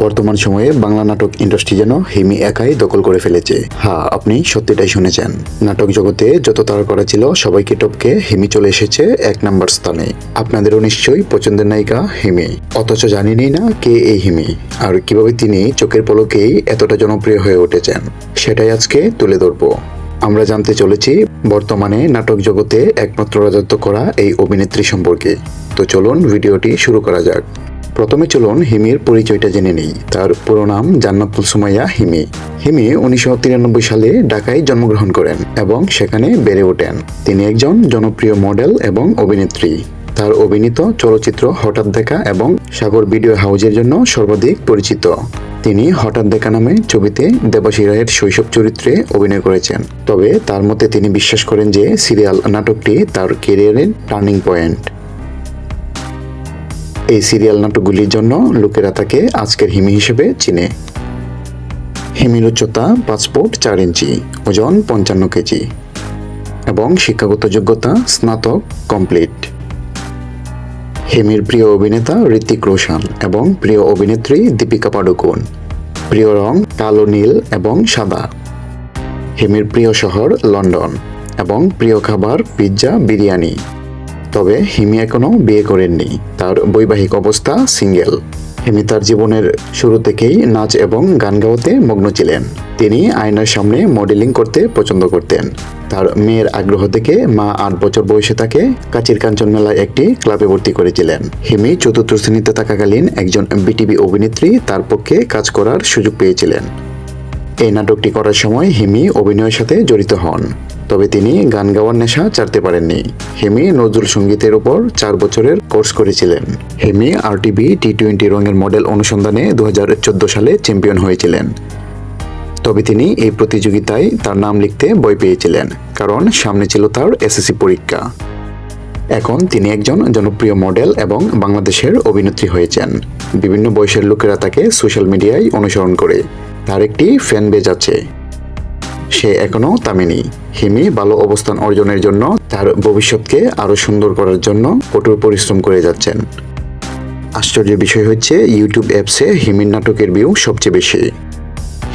বর্তমান সময়ে বাংলা নাটক ইন্ডাস্ট্রি যেন হিমি একাই দখল করে ফেলেছে। হ্যাঁ আপনি সত্যিটাই শুনেছেন। নাটক জগতে যত তারকরা ছিল, সবাইকে টপকে হিমি চলে এসেছে এক নাম্বার স্থানে। আপনাদেরও নিশ্চয়ই পছন্দের নায়িকা হিমি। অথচ জানেনই না কে এই হিমি, আর কীভাবে তিনি চোখের পলকেই এতটা জনপ্রিয় হয়ে উঠেছেন, সেটাই আজকে তুলে ধরবো। আমরা জানতে চলেছি, বর্তমানে নাটক জগতে একমাত্র রাজত্ব করা এই অভিনেত্রী সম্পর্কে। তো চলুন ভিডিওটি শুরু করা যাক। প্রথমে চলুন হিমির পরিচয়টা জেনে নেই। তার পুরো নাম জান্নাতুল সুমাইয়া হিমি। হিমি উনিশশো তিরানব্বই সালে ঢাকায় জন্মগ্রহণ করেন এবং সেখানে বেড়ে ওঠেন। তিনি একজন জনপ্রিয় মডেল এবং অভিনেত্রী। তার অভিনীত চলচ্চিত্র হঠাৎ দেখা এবং সাগর ভিডিও হাউজের জন্য সর্বাধিক পরিচিত। তিনি হঠাৎ দেখা নামে ছবিতে দেবাশী রায়ের শৈশব চরিত্রে অভিনয় করেছেন। তবে তার মতে তিনি বিশ্বাস করেন যে সিরিয়াল নাটকটি তার কেরিয়ারের টার্নিং পয়েন্ট। এই সিরিয়াল নাটকগুলির জন্য লোকেরা তাকে আজকের হিমি হিসেবে চিনে। হিমির উচ্চতা পাঁচ ফুট চার ইঞ্চি, ওজন পঞ্চান্ন কেজি এবং শিক্ষাগত যোগ্যতা স্নাতক কমপ্লিট। হিমির প্রিয় অভিনেতা ঋতিক রোশন এবং প্রিয় অভিনেত্রী দীপিকা পাডুকোন। প্রিয় রং কালো, নীল এবং সাদা। হিমির প্রিয় শহর লন্ডন এবং প্রিয় খাবার, পিৎজা, বিরিয়ানি। তবে হিমি এখনও বিয়ে করেননি। তার বৈবাহিক অবস্থা সিঙ্গেল। হিমি তার জীবনের শুরু থেকেই নাচ এবং গান গাওয়াতে মগ্ন ছিলেন। তিনি আয়নার সামনে মডেলিং করতে পছন্দ করতেন। তার মেয়ের আগ্রহ থেকে মা আট বছর বয়সে তাকে কাচির কাঞ্চন মেলায় একটি ক্লাবে ভর্তি করেছিলেন। হিমি চতুর্থ শ্রেণীতে থাকাকালীন একজন বিটিভি অভিনেত্রী তার পক্ষে কাজ করার সুযোগ পেয়েছিলেন। এই নাটকটি করার সময় হিমি অভিনয়ের সাথে জড়িত হন। তবে তিনি গান গাওয়ার নেশা ছাড়তে পারেননি। হেমি নজরুল সঙ্গীতের উপর চার বছরের কোর্স করেছিলেন। হিমি আরটিভি টি টোয়েন্টি রঙের মডেল অনুসন্ধানে দু হাজার চোদ্দ সালে চ্যাম্পিয়ন হয়েছিলেন। তবে তিনি এই প্রতিযোগিতায় তার নাম লিখতে বই পেয়েছিলেন, কারণ সামনে ছিল তার এসএসসি পরীক্ষা। এখন তিনি একজন জনপ্রিয় মডেল এবং বাংলাদেশের অভিনেত্রী হয়েছেন। বিভিন্ন বয়সের লোকেরা তাকে সোশ্যাল মিডিয়ায় অনুসরণ করে। তার একটি ফ্যান বেজ আছে। সে এখনও থামেনি হিমি ভালো অবস্থান অর্জনের জন্য তার ভবিষ্যৎকে আরও সুন্দর করার জন্য কঠোর পরিশ্রম করে যাচ্ছেন। আশ্চর্যের বিষয় হচ্ছে ইউটিউব অ্যাপসে হিমির নাটকের ভিউ সবচেয়ে বেশি।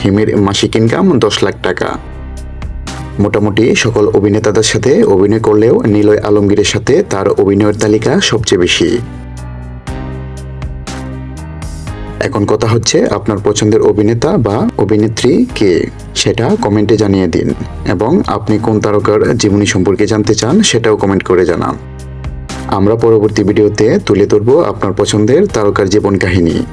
হিমির মাসিক ইনকাম দশ লাখ টাকা। মোটামুটি সকল অভিনেতাদের সাথে অভিনয় করলেও নিলয় আলমগীরের সাথে তার অভিনয়ের তালিকা সবচেয়ে বেশি। এখন কথা হচ্ছে আপনার পছন্দের অভিনেতা বা অভিনেত্রী কে, সেটা কমেন্টে জানিয়ে দিন। এবং আপনি কোন তারকার জীবনী সম্পর্কে জানতে চান, সেটাও কমেন্ট করে জানান। আমরা পরবর্তী ভিডিওতে তুলে ধরব আপনার পছন্দের তারকার জীবন কাহিনী।